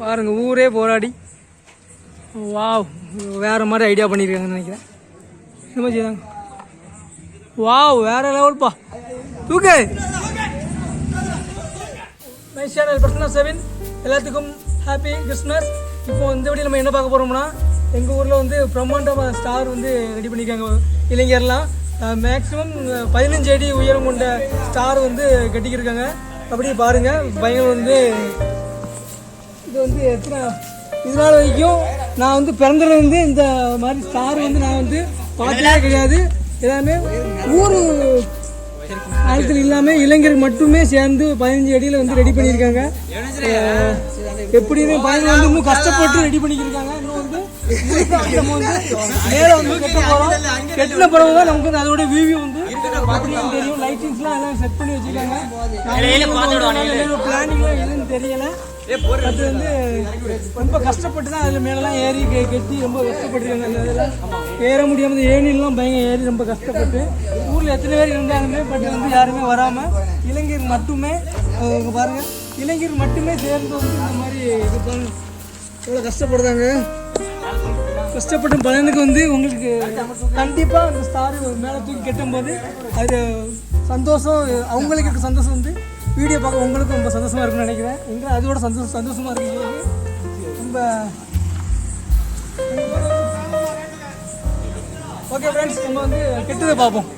பாருங்க ஊரே போராடி. வாவ் வேற மாதிரி ஐடியா பண்ணியிருக்காங்கன்னு நினைக்கிறேன். என்ன மாதிரி வாவ் வேற லெவல்ப்பா தூக்கு. மை சேனல் செவன் எல்லாத்துக்கும் ஹாப்பி கிறிஸ்மஸ் இப்போ இந்த வீடியோ நம்ம என்ன பார்க்க போகிறோம்னா எங்கள் ஊரில் வந்து பிரம்மாண்டமாக ஸ்டார் வந்து ரெடி பண்ணியிருக்காங்க இளைஞர்லாம். மேக்ஸிமம் பதினஞ்சு அடி உயரம் கொண்ட ஸ்டார் வந்து கட்டிக்கிருக்காங்க. அப்படியே பாருங்கள் பையன் வந்து இது வந்து எத்தனை இது நாள் வரைக்கும் நான் வந்து பிறந்ததுலேருந்து இந்த மாதிரி ஸ்டார் வந்து நான் வந்து பார்த்ததே கிடையாது. எல்லாமே ஊர் காலத்தில் இல்லாமல் இளைஞர் மட்டுமே சேர்ந்து பதினஞ்சு அடியில் வந்து ரெடி பண்ணியிருக்காங்க. எப்படின்னு பதினஞ்சு வந்து இன்னும் கஷ்டப்பட்டு ரெடி பண்ணிக்கிருக்காங்க. இன்னும் வந்து மேலே வந்து கட்ட போகிறோம் கெட்டின பிறகு தான் நமக்கு வந்து அதோட வியூ வந்து அப்படின்னு தெரியும் லைட்டிங்ஸ்லாம் எல்லாம் செட் பண்ணி வச்சுருக்காங்க பிளானிங்லாம் எதுவும் தெரியல அது வந்து ரொம்ப கஷ்டப்பட்டு தான் அதில் மேலெல்லாம் ஏறி கெ- கெட்டி ரொம்ப கஷ்டப்பட்டுருக்காங்க அந்த இதில் ஏற முடியாமல் ஏணிலாம் பயங்கர ஏறி ரொம்ப கஷ்டப்பட்டு ஊரில் எத்தனை பேர் இருந்தாலுமே பட் வந்து யாருமே வராமல் இளைஞர் மட்டுமே அஹ் இங்க பாருங்க இளைஞர் மட்டுமே சேர்ந்து வந்து இந்த மாதிரி இது பண்ண எவ்வளோ கஷ்டப்படுறாங்க. கஷ்டப்பட்ட பலனுக்கு வந்து உங்களுக்கு கண்டிப்பாக அந்த ஸ்டார் மேலே தூக்கி கெட்டும்போது அது சந்தோஷம் அவங்களுக்கு இருக்க சந்தோஷம் வந்து வீடியோ பார்க்க உங்களுக்கும் ரொம்ப சந்தோஷமாக இருக்கும்னு நினைக்கிறேன். எங்களை அதோட சந்தோஷம் சந்தோஷமாக இருக்கு ரொம்ப ஓகே ஃப்ரெண்ட்ஸ் நம்ம வந்து கெட்டதை பார்ப்போம்.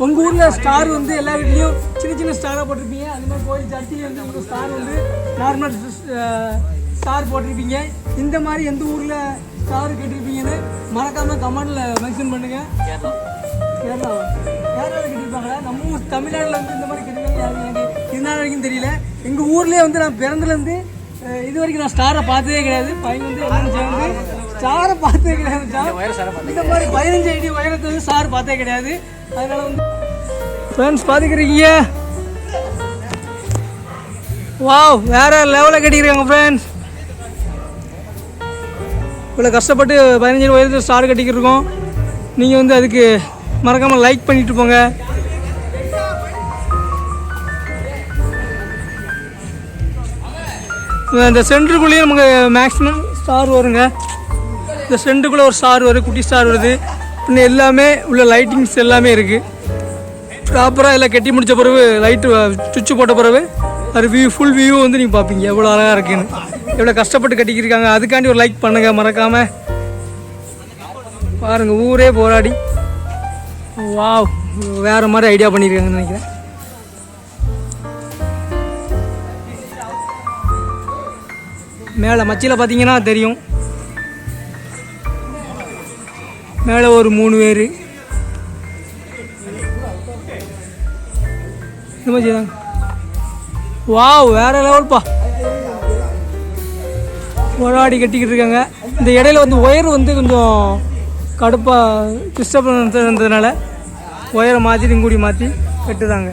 உங்கள் ஊரில் ஸ்டார் வந்து எல்லா வீட்லேயும் சின்ன சின்ன ஸ்டாராக போட்டிருப்பீங்க. அந்த மாதிரி கோயில் சர்ச்சில் வந்து உங்களுக்கு ஸ்டார் வந்து நார்மல் ஸ்டார் போட்டிருப்பீங்க. இந்த மாதிரி எந்த ஊரில் ஸ்டார் கட்டிருப்பீங்கன்னு மறக்காமல் கமெண்டில் மென்ஷன் பண்ணுங்கள் கேரளா. கேரளாவில் கட்டியிருப்பாங்களா நம்ம ஊர் தமிழ்நாட்டில் வந்து இந்த மாதிரி கட்டிருக்காங்க யாரும் எனக்கு வரைக்கும் தெரியல. எங்கள் ஊர்லேயே வந்து நான் பிறந்ததுலேருந்து அஹ், இது வரைக்கும் நான் ஸ்டாரை பார்த்ததே கிடையாது. பையன் வந்து எல்லாரும் சேர்ந்து ஸ்டாரை பார்த்ததே கிடையாது. இந்த மாதிரி பதினஞ்சு அடி உயரத்தை ஸ்டார் பார்த்தே கிடையாது. அதனால வந்து ஃப்ரெண்ட்ஸ் பார்த்துக்கிறீங்க? வாவ் வேற லெவலில் கட்டிக்கிறாங்க ஃப்ரெண்ட்ஸ் இவ்வளோ கஷ்டப்பட்டு பதினஞ்சு உயரத்தில் ஸ்டார் கட்டிக்கிட்டு இருக்கோம் நீங்கள் வந்து அதுக்கு மறக்காமல் லைக் பண்ணிட்டு போங்க. இந்த சென்டருக்குள்ளேயே நமக்கு மேக்ஸிமம் ஸ்டார் வருங்க. இந்த சென்டுக்குள்ளே ஒரு ஸ்டார் வருது குட்டி ஸ்டார் வருது. இன்னும் எல்லாமே உள்ள லைட்டிங்ஸ் எல்லாமே இருக்குது ப்ராப்பராக எல்லாம் கட்டி முடித்த பிறகு லைட்டு சுவிட்ச் போட்ட பிறகு அது வியூ ஃபுல் வியூ வந்து நீங்கள் பார்ப்பீங்க எவ்வளோ அழகாக இருக்குன்னு. எவ்வளோ கஷ்டப்பட்டு கட்டிக்கிருக்காங்க. அதுக்காண்டி ஒரு லைக் பண்ணுங்கள் மறக்காமல் பாருங்கள் ஊரே போராடி. வாவ் வேறு மாதிரி ஐடியா பண்ணியிருக்காங்கன்னு நினைக்கிறேன். மேலே மச்சியில் பார்த்தீங்கன்னா தெரியும். மேலே ஒரு மூணு பேர். என்ன வாவ் வேற லெவல்ப்பா. போராடி கட்டிக்கிட்டு இருக்காங்க. இந்த இடையில வந்து ஒயர் வந்து கொஞ்சம் கடுப்பாக டிஸ்டர்பன்ஸ் இருந்ததுனால ஒயரை மாற்றி கூடி மாற்றி கட்டுதாங்க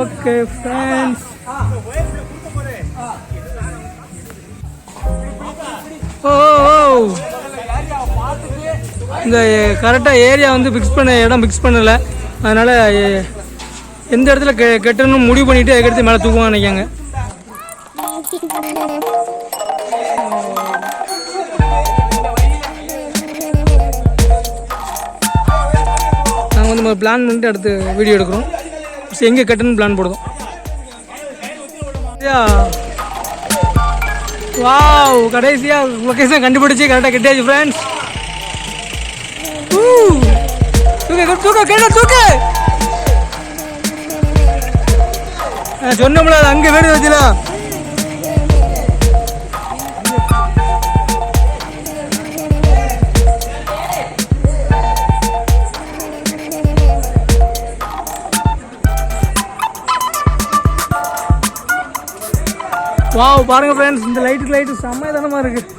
okay friends oh oh, oh. Oh, oh. இந்த கரெக்டாக ஏரியா வந்து ஃபிக்ஸ் பண்ண இடம் ஃபிக்ஸ் பண்ணலை. அதனால் எந்த இடத்துல கெ கெட்டணும்னு முடிவு பண்ணிவிட்டு அதுக்கடுத்து மேலே தூக்குவாங்க நினைக்காங்க. நாங்கள் வந்து பிளான் பண்ணிட்டு அடுத்து வீடியோ எடுக்கிறோம். சரி எங்கே கட்டணும்னு பிளான் போடுவோம் வாவ் கடைசியாக லொக்கேஷன் கண்டுபிடிச்சி கரெக்டாக கட்டியாச்சு ஃப்ரெண்ட்ஸ் தூக்க கேட்ட தூக்கு. நான் சொன்னோம்ல அங்க அங்கே வச்சுலாம் வாவ் பாருங்க ஃப்ரெண்ட்ஸ் இந்த லைட்டுக்கு லைட்டு செம்மதானமாக இருக்குது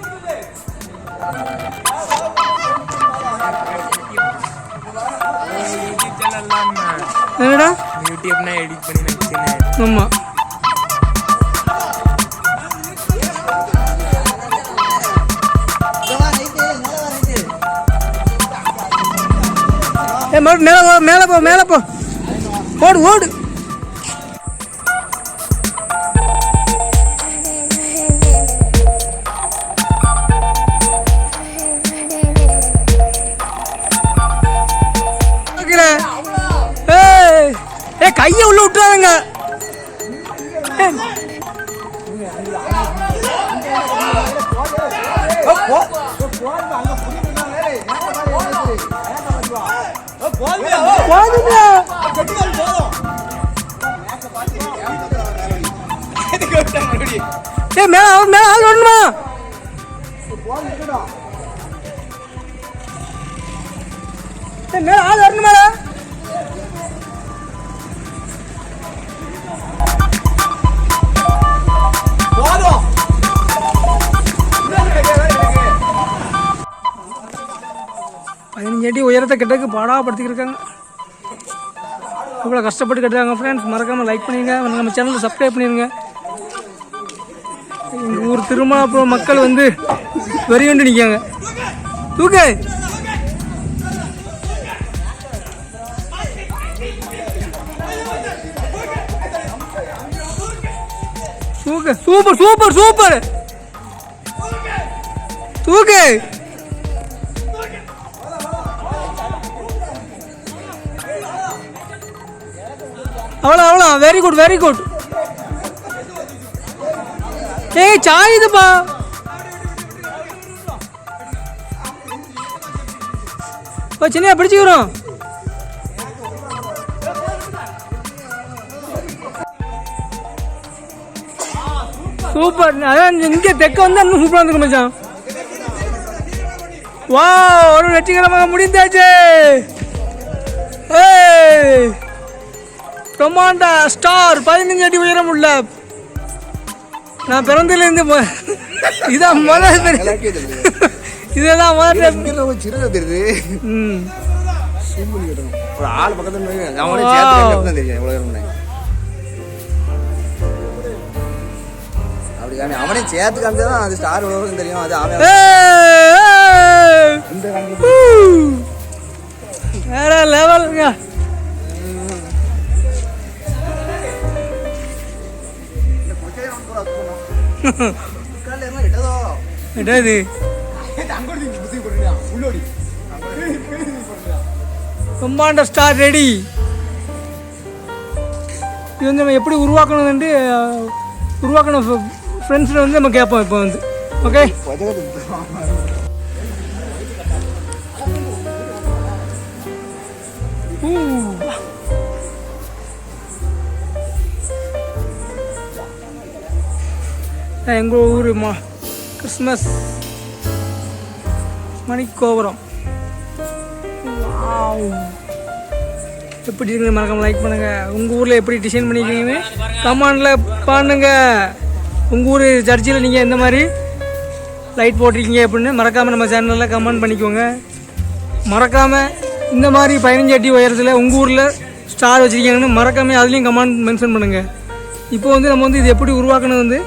என்னடா? யூடியூப்னா எடிட் பண்ணி வச்சுன்னு ஆமாம் ஏ மறு மேலே போ மேலே போ மேலே போ. ஓடு ஓடு. போதுங்க. ஏய் மேல ஆள் மேல ஆள் வரணுமா மேல ஆள் மேல பதினஞ்சு அடி உயரத்தை கட்டக்கு பாடாப்படுத்திக்கிருக்காங்க இவ்வளோ கஷ்டப்பட்டு கட்டுறாங்க ஃப்ரெண்ட்ஸ் மறக்காமல் லைக் பண்ணிடுங்க நம்ம சேனலில் சப்ஸ்கிரைப் பண்ணிடுங்க எங்கள் ஊர் திருமணப்புறம் மக்கள் வந்து வெறியொண்டு நிற்காங்க தூக்கு. தூக்கு சூப்பர் சூப்பர் சூப்பர். தூக்கு. அவ்வளோ அவ்வளோ வெரி குட் வெரி குட் ஏய் சாயுதுப்பா. ஓ சின்ன பிடிச்சிக்கிறோம். சூப்பர். அதான் இங்கே தெக்க வந்து இன்னும் சூப்பராக இருந்துக்கும் மச்சான். வா ஒரு வெற்றிகரமாக முடிந்தாச்சு. ஏய். பிரம்மாண்டா ஸ்டார் பதினஞ்சு அடி உயரம் உள்ள நான் பிறந்ததுலேருந்து இதான் முதல் பெரிய- இதுதான் முதல் சிறுதை தெரியுது. ம். ஒரு ஆள் பக்கத்துல அவனே தெரியும்? எவ்வளவு காமி அவனே சேர்த்து காமிச்சாதான் அது ஸ்டார் எவ்வளவு தெரியும். அது அவன். இந்த. வேற லெவலுங்க பிரம்மாண்ட ஸ்டார் ரெடி இது வந்து நம்ம எப்படி உருவாக்கணும்னு உருவாக்கணும் ஃப்ரெண்ட்ஸில் வந்து நம்ம கேட்போம் இப்போ வந்து. ஓகே எங்கள் ஊர் மா? கிறிஸ்மஸ் மணிக்கோபுரம். எப்படி இருக்குன்னு மறக்காம லைக் பண்ணுங்க. உங்கள் ஊரில் எப்படி டிசைன் பண்ணிருக்கீங்கன்னு கமெண்டில் பண்ணுங்க. உங்கள் ஊர் சர்ச்சில் நீங்கள் எந்த மாதிரி லைட் போட்டிருக்கீங்க அப்படின்னு மறக்காமல் நம்ம சேனலில் கமெண்ட் பண்ணிக்கோங்க. மறக்காமல் இந்த மாதிரி பதினஞ்சு அடி உயரத்தில் உங்கள் ஊரில் ஸ்டார் வச்சுருக்கீங்கன்னு மறக்காமல் அதுலேயும் கமெண்ட் மென்ஷன் பண்ணுங்கள் இப்போ வந்து நம்ம வந்து இது எப்படி உருவாக்கணும் வந்து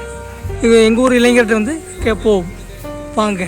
இது எங்கள் ஊர் இளைஞர்கிட்ட வந்து கேட்போம் வாங்க.